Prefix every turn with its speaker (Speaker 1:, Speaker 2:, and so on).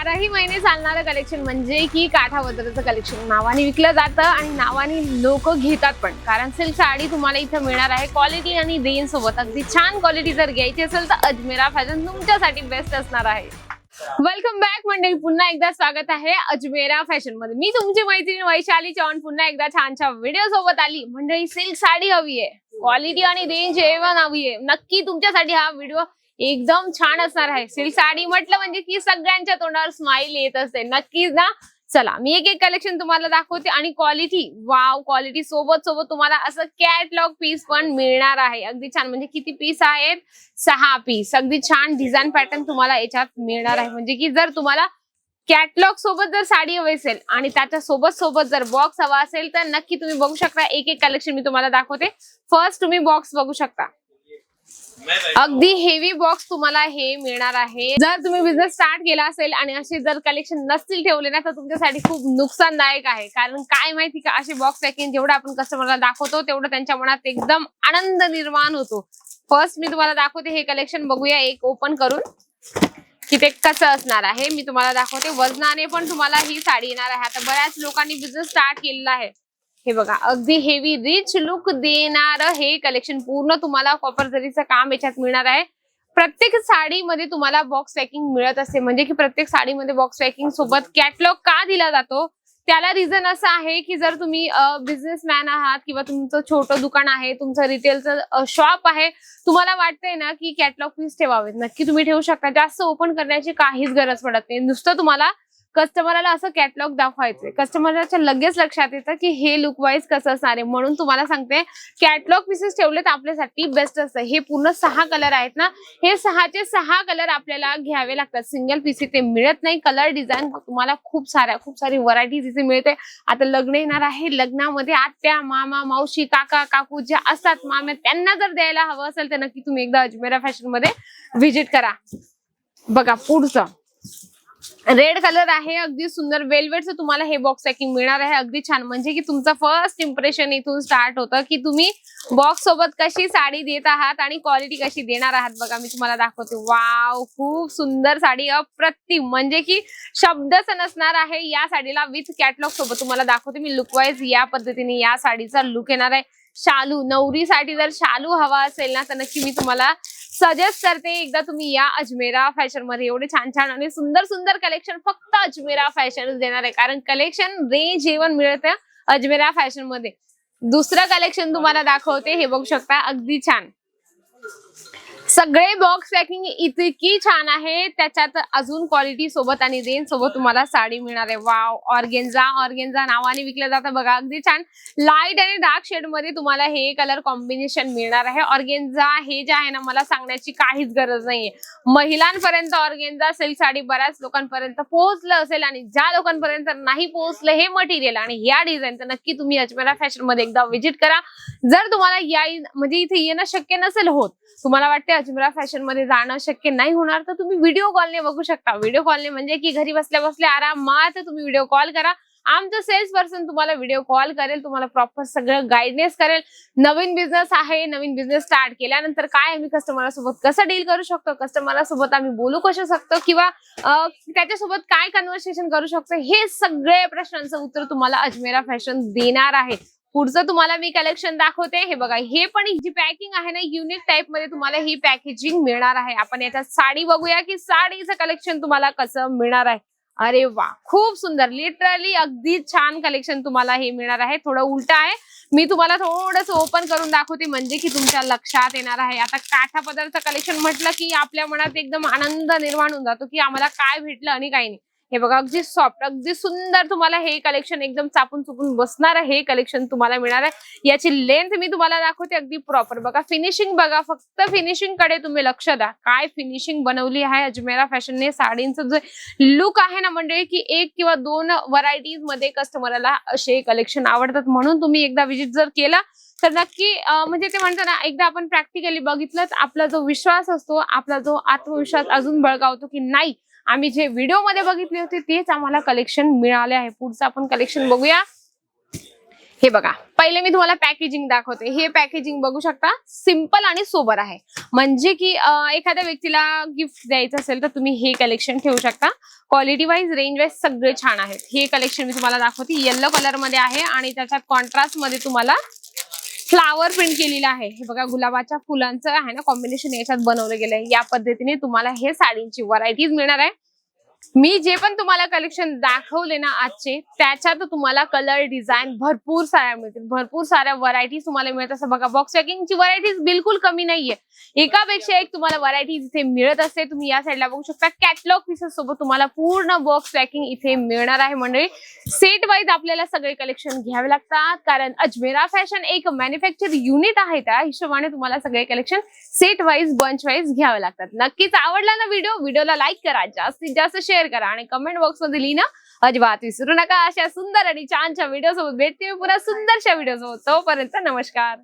Speaker 1: बाराही महिने चालणारं कलेक्शन म्हणजे की काठावदराचं कलेक्शन नावाने विकलं जातं आणि नावाने लोक घेतात पण. कारण सिल्क साडी तुम्हाला इथं मिळणार आहे. क्वालिटी आणि रेंज सोबत. अगदी छान क्वालिटी जर घ्यायची असेल तर अजमेरा फॅशन तुमच्यासाठी बेस्ट असणार आहे. वेलकम बॅक मंडळी पुन्हा एकदा स्वागत आहे अजमेरा फॅशनमध्ये. मी तुमची मैत्रीण वैशाली चव्हाण पुन्हा एकदा छानच्या व्हिडिओ सोबत आली. मंडळी सिल्क साडी हवी आहे. क्वालिटी आणि रेंज एवन हवी आहे. नक्की तुमच्यासाठी हा व्हिडिओ एकदम छान असणार आहे. सिल्क साडी म्हटलं म्हणजे की सगळ्यांच्या तोंडावर स्माइल येत असते. नक्कीच ना? चला मी एक एक कलेक्शन तुम्हाला दाखवते आणि क्वालिटी वाव क्वालिटी सोबत सोबत तुम्हाला असं कॅटलॉग पीस पण मिळणार आहे. अगदी छान. म्हणजे किती पीस आहेत? सहा पीस अगदी छान डिझाईन पॅटर्न तुम्हाला याच्यात मिळणार आहे. म्हणजे की जर तुम्हाला कॅटलॉग सोबत जर साडी हवी असेल आणि त्याच्या सोबत सोबत जर बॉक्स हवा असेल तर नक्की तुम्ही बघू शकता. एक एक कलेक्शन मी तुम्हाला दाखवते. फर्स्ट तुम्ही बॉक्स बघू शकता. अगदी हेवी बॉक्स तुम्हाला हे मिळणार आहे. जर तुम्ही बिझनेस स्टार्ट केला असेल आणि असे जर कलेक्शन नसतील ठेवले ना तर तुमच्यासाठी खूप नुकसानदायक आहे. कारण काय माहिती का असे बॉक्स पॅकिंग जेवढं आपण कस्टमरला दाखवतो तेवढं त्यांच्या मनात एकदम आनंद निर्माण होतो. फर्स्ट मी तुम्हाला दाखवते हे कलेक्शन बघूया एक ओपन करून. की ते कसं असणार आहे मी तुम्हाला दाखवते. वजनाने पण तुम्हाला ही साडी येणार आहे. आता बऱ्याच लोकांनी बिझनेस स्टार्ट केलेला आहे. हे बघा अगदी हेवी रिच लुक देणार हे कलेक्शन पूर्ण तुम्हाला कॉपर जरीचं काम याच्यात मिळणार आहे. प्रत्येक साडीमध्ये तुम्हाला बॉक्स पॅकिंग मिळत असते. म्हणजे की प्रत्येक साडीमध्ये बॉक्स पॅकिंग सोबत कॅटलॉग का दिला जातो? त्याला रिझन असं आहे की जर तुम्ही बिझनेसमॅन आहात किंवा तुमचं छोटं दुकान आहे तुमचं रिटेलचं शॉप आहे तुम्हाला वाटतंय ना की कॅटलॉग पीस ठेवावेत. नक्की तुम्ही ठेवू शकता. जास्त ओपन करण्याची काहीच गरज पडत नाही. नुसतं तुम्हाला कस्टमरला असं कॅटलॉग दाखवायचंय. कस्टमरच्या लगेच लक्षात येतं की हे लुक वाईज कसं असणार आहे. म्हणून तुम्हाला सांगते कॅटलॉग पीसेस ठेवले तर आपल्यासाठी बेस्ट असतं. हे पूर्ण सहा कलर आहेत ना हे सहाचे सहा कलर आपल्याला घ्यावे लागतात. सिंगल पीस इथे मिळत नाही. कलर डिझाईन तुम्हाला खूप साऱ्या खूप सारी व्हरायटीज इथे मिळते. आता लग्न येणार आहे. लग्नामध्ये आत्या मामा मावशी काका काकू ज्या असतात माम्या त्यांना जर द्यायला हवं असेल तर नक्की तुम्ही एकदा अजमेरा फॅशनमध्ये व्हिजिट करा. बघा पुढचं. रेड कलर आहे अगदी सुंदर. वेलवेटचं तुम्हाला हे बॉक्स पॅकिंग मिळणार आहे. अगदी छान. म्हणजे की तुमचं फर्स्ट इम्प्रेशन इथून स्टार्ट होतं की तुम्ही बॉक्स सोबत कशी साडी देत आहात आणि क्वालिटी कशी देणार आहात बघा मी तुम्हाला दाखवते. वाव खूप सुंदर साडी अप्रतिम. म्हणजे की शब्दच नसणार आहे या साडीला. विथ कॅटलॉग सोबत तुम्हाला दाखवते. मी लुकवाईज या पद्धतीने या साडीचा लुक येणार आहे. शालू नवरीसाठी जर शालू हवा असेल ना तर नक्की मी तुम्हाला सजेस्ट करते. एकदा तुम्ही या अजमेरा फॅशनमध्ये. एवढे छान छान आणि सुंदर सुंदर कलेक्शन फक्त अजमेरा फॅशन देणार आहे. कारण कलेक्शन रेंज जेवण मिळतं अजमेरा फॅशनमध्ये. दुसरं कलेक्शन तुम्हाला दाखवते. हे बघू शकता. अगदी छान. सगळे बॉक्स पॅकिंग इतकी छान आहे. त्याच्यात अजून क्वालिटी सोबत आणि रेंज सोबत तुम्हाला साडी मिळणार आहे. वाव ऑर्गेन्झा ऑर्गेन्झा नावाने विकलं जातं बघा. अगदी छान. लाइट आणि डार्क शेडमध्ये तुम्हाला हे कलर कॉम्बिनेशन मिळणार आहे. ऑर्गेन्झा हे जे आहे ना मला सांगण्याची काहीच गरज नाहीये. महिलांपर्यंत ऑर्गेन्झा सिल्क साडी बऱ्याच लोकांपर्यंत पोहोचलं असेल आणि ज्या लोकांपर्यंत नाही पोहोचलं हे मटेरियल आणि या डिझाईन तर नक्की तुम्ही अजमेरा फॅशनमध्ये एकदा व्हिजिट करा. जर तुम्हाला या म्हणजे इथे येणं शक्य नसेल होत तुम्हाला वाटते अजमेरा फॅशनमध्ये जाणं शक्य नाही होणार तर तुम्ही व्हिडिओ कॉलने बघू शकता. व्हिडिओ कॉलने म्हणजे की घरी बसल्या बसल्या आरामात तुम्ही व्हिडिओ कॉल करा. आमचं सेल्स पर्सन तुम्हाला व्हिडिओ कॉल करेल तुम्हाला प्रॉपर सगळं गाईडनेस करेल. नवीन बिझनेस आहे नवीन बिझनेस स्टार्ट केल्यानंतर काय आम्ही कस्टमरला सोबत कसं डील करू शकतो? कस्टमरला सोबत आम्ही बोलू कसं शकतो? किंवा त्याच्यासोबत काय कन्व्हर्सेशन करू शकतो? हे सगळे प्रश्नांचं उत्तर तुम्हाला अजमेरा फॅशन देणार आहे. पुढचं तुम्हाला मी कलेक्शन दाखवते. हे बघा हे पण जी पॅकिंग आहे ना युनिक टाईपमध्ये तुम्हाला ही पॅकेजिंग मिळणार आहे. आपण याच्यात साडी बघूया की साडीचं कलेक्शन तुम्हाला कसं मिळणार आहे. अरे वा खूप सुंदर. लिटरली अगदी छान कलेक्शन तुम्हाला हे मिळणार आहे. थोडं उलट आहे. मी तुम्हाला थोडस ओपन करून दाखवते म्हणजे की तुमच्या लक्षात येणार आहे. आता काठा पदार्थ कलेक्शन म्हटलं की आपल्या मनात एकदम आनंद निर्माण होऊन जातो की आम्हाला काय भेटलं आणि काही नाही. हे बघा अगदी सॉफ्ट अगदी सुंदर तुम्हाला हे कलेक्शन एकदम चापून चुपून बसणार हे कलेक्शन तुम्हाला मिळणार आहे. याची लेंथ मी तुम्हाला दाखवते अगदी प्रॉपर बघा फिनिशिंग बघा फक्त फिनिशिंगकडे तुम्ही लक्ष द्या. काय फिनिशिंग बनवली आहे अजमेरा फॅशनने साडींचं जे लुक आहे ना मंडळी की एक किंवा दोन व्हरायटीजमध्ये कस्टमरला असे कलेक्शन आवडतात. म्हणून तुम्ही एकदा व्हिजिट जर केला तर नक्की म्हणजे ते म्हणतात ना एकदा आपण प्रॅक्टिकली बघितलं आपला जो विश्वास असतो आपला जो आत्मविश्वास अजून बळकावतो की नाही आम्ही जे व्हिडिओमध्ये बघितले होते तेच आम्हाला कलेक्शन मिळाले आहे. पुढचं आपण कलेक्शन बघूया. हे बघा पहिले मी तुम्हाला पॅकेजिंग दाखवते. हे पॅकेजिंग बघू शकता सिंपल आणि सोबर आहे. म्हणजे की एखाद्या व्यक्तीला गिफ्ट द्यायचं असेल तर तुम्ही हे कलेक्शन ठेवू शकता. क्वालिटी वाईज रेंज वाईज सगळे छान आहेत. हे कलेक्शन मी तुम्हाला दाखवते. येल्लो कलरमध्ये आहे आणि त्याच्यात कॉन्ट्रास्टमध्ये तुम्हाला फ्लावर प्रिंट केलेलं आहे. हे बघा गुलाबाच्या फुलांचं आहे ना कॉम्बिनेशन याच्यात बनवलं गेलं आहे या पद्धतीने तुम्हाला हे साडींची व्हरायटीज मिळणार आहे. मी जे पण तुम्हाला कलेक्शन दाखवले ना आजचे त्याच्यात तुम्हाला कलर डिझाईन भरपूर साऱ्या मिळतील. भरपूर साऱ्या व्हरायटीज तुम्हाला मिळत असं बघा बॉक्स पॅकिंगची व्हरायटीज बिलकुल कमी नाहीये. एकापेक्षा एक तुम्हाला व्हरायटीज इथे मिळत असते. तुम्ही या साईडला बघू शकता. कॅटलॉग पीसेस सोबत तुम्हाला पूर्ण बॉक्स पॅकिंग इथे मिळणार आहे मंडळी. सेट वाईज आपल्याला सगळे कलेक्शन घ्यावे लागतात. कारण अजमेरा फॅशन एक मॅन्युफॅक्चर युनिट आहे. त्या हिशोबाने तुम्हाला सगळे collection set wise bunch wise घ्यावे लागतात. नक्कीच आवडला ना व्हिडिओ व्हिडिओला लाईक करा. जास्तीत जास्त शेअर करा आणि कमेंट बॉक्समध्ये लिहिणं अजिबात विसरू नका. अशा सुंदर आणि छानशा व्हिडिओ सोबत भेटते मी पुन्हा सुंदरशा व्हिडिओ सोबत. तोपर्यंत नमस्कार.